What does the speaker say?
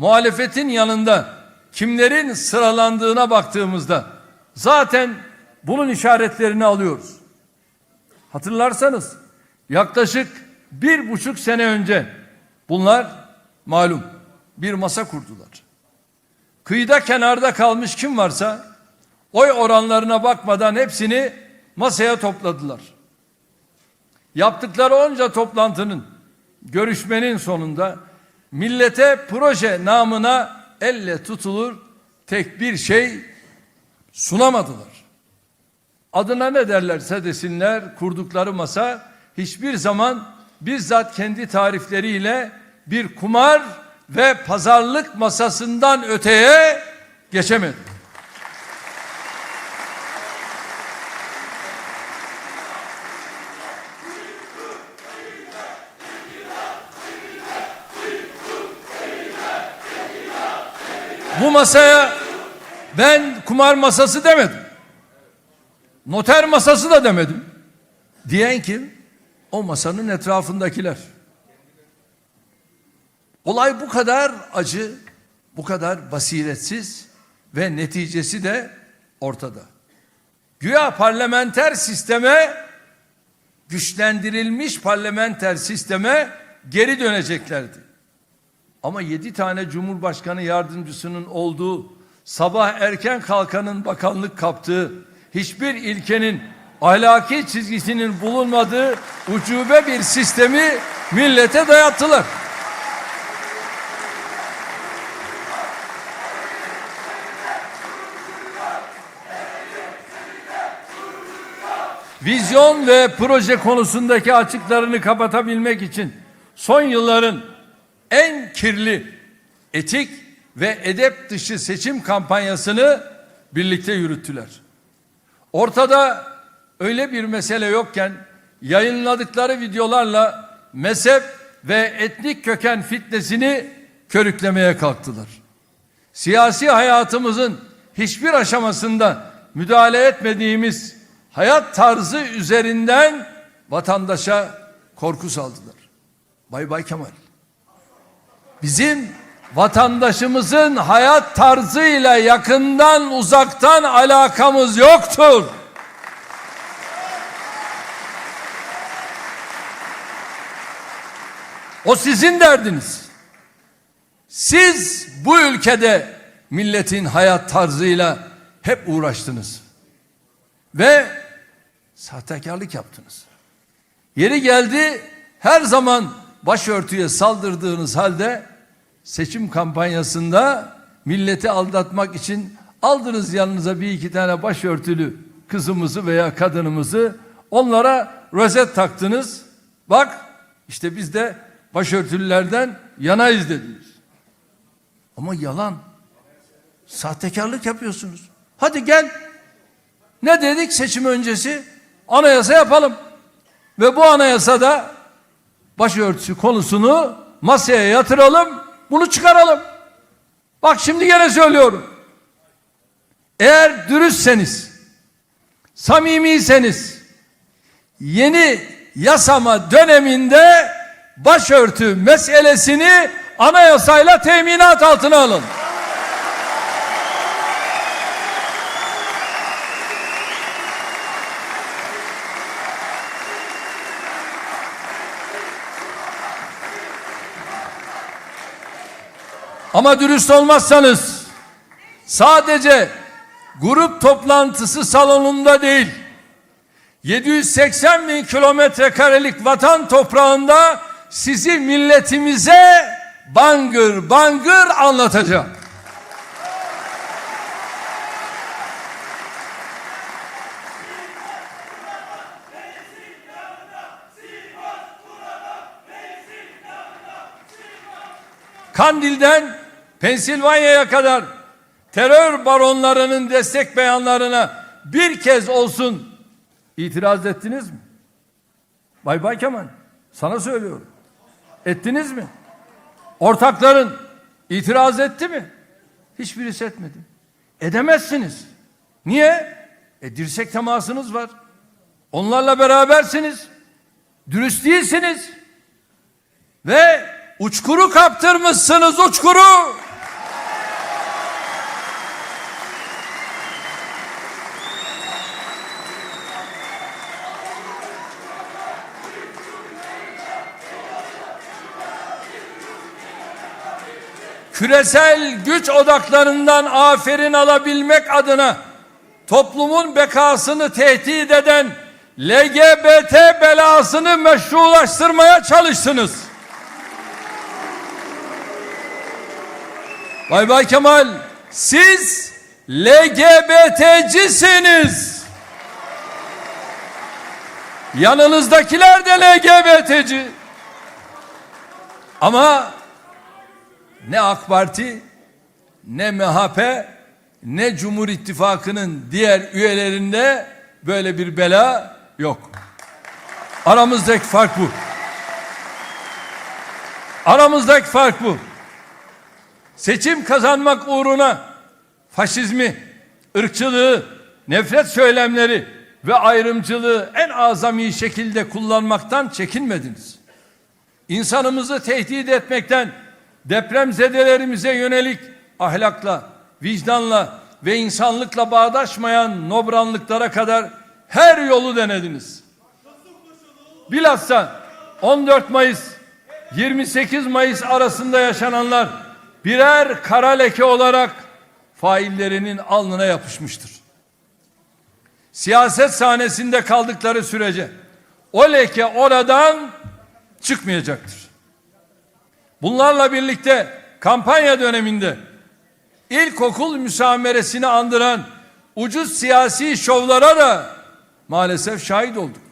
muhalefetin yanında kimlerin sıralandığına baktığımızda zaten bunun işaretlerini alıyoruz. Hatırlarsanız yaklaşık bir buçuk sene önce bunlar malum bir masa kurdular. Kıyıda kenarda kalmış kim varsa oy oranlarına bakmadan hepsini masaya topladılar. Yaptıkları onca toplantının, görüşmenin sonunda millete proje namına elle tutulur tek bir şey sunamadılar. Adına ne derlerse desinler kurdukları masa hiçbir zaman bizzat kendi tarifleriyle bir kumar ve pazarlık masasından öteye geçemedi. Bu masaya ben kumar masası demedim. Noter masası da demedim. Diyen kim? O masanın etrafındakiler. Olay bu kadar acı, bu kadar basiretsiz ve neticesi de ortada. Güya parlamenter sisteme güçlendirilmiş parlamenter sisteme geri döneceklerdi. Ama yedi tane Cumhurbaşkanı yardımcısının olduğu, sabah erken kalkanın bakanlık kaptığı, hiçbir ilkenin ahlaki çizgisinin bulunmadığı ucube bir sistemi millete dayattılar. Vizyon ve proje konusundaki açıklarını kapatabilmek için son yılların en kirli etik ve edep dışı seçim kampanyasını birlikte yürüttüler. Ortada öyle bir mesele yokken yayınladıkları videolarla mezhep ve etnik köken fitnesini körüklemeye kalktılar. Siyasi hayatımızın hiçbir aşamasında müdahale etmediğimiz hayat tarzı üzerinden vatandaşa korku saldılar. Bay Bay Kemal. Bizim vatandaşımızın hayat tarzıyla yakından uzaktan alakamız yoktur. O sizin derdiniz. Siz bu ülkede milletin hayat tarzıyla hep uğraştınız. Ve sahtekarlık yaptınız. Yeri geldi her zaman başörtüye saldırdığınız halde seçim kampanyasında milleti aldatmak için aldınız yanınıza bir iki tane başörtülü kızımızı veya kadınımızı onlara rozet taktınız. Bak işte biz de başörtülülerden yanayız dediniz. Ama yalan. Sahtekarlık yapıyorsunuz. Hadi gel. Ne dedik seçim öncesi? Anayasa yapalım. Ve bu anayasada başörtüsü konusunu masaya yatıralım, bunu çıkaralım. Bak şimdi gene söylüyorum. Eğer dürüstseniz, samimiyseniz, yeni yasama döneminde başörtü meselesini anayasayla teminat altına alın. Ama dürüst olmazsanız sadece grup toplantısı salonunda değil 780 bin kilometre karelik vatan toprağında sizi milletimize bangır bangır anlatacağım. Kandil'den Pensilvanya'ya kadar terör baronlarının destek beyanlarına bir kez olsun itiraz ettiniz mi? Bay Bay Kemal sana söylüyorum. Ettiniz mi? Ortakların itiraz etti mi? Hiçbirisi etmedi. Edemezsiniz. Niye? E dirsek temasınız var. Onlarla berabersiniz. Dürüst değilsiniz. Ve Uçkuru kaptırmışsınız uçkuru. küresel güç odaklarından aferin alabilmek adına toplumun bekasını tehdit eden LGBT belasını meşrulaştırmaya çalıştınız. Bay Bay Kemal siz LGBT'cisiniz. Yanınızdakiler de LGBT'ci. Ama ne AK Parti ne MHP ne Cumhur İttifakı'nın diğer üyelerinde böyle bir bela yok. Aramızdaki fark bu. Aramızdaki fark bu. Seçim kazanmak uğruna faşizmi, ırkçılığı, nefret söylemleri ve ayrımcılığı en azami şekilde kullanmaktan çekinmediniz. İnsanımızı tehdit etmekten depremzedelerimize yönelik ahlakla, vicdanla ve insanlıkla bağdaşmayan nobranlıklara kadar her yolu denediniz. Bilhassa 14 Mayıs 28 Mayıs arasında yaşananlar birer kara leke olarak faillerinin alnına yapışmıştır. Siyaset sahnesinde kaldıkları sürece o leke oradan çıkmayacaktır. Bunlarla birlikte kampanya döneminde ilkokul müsameresini andıran ucuz siyasi şovlara da maalesef şahit olduk.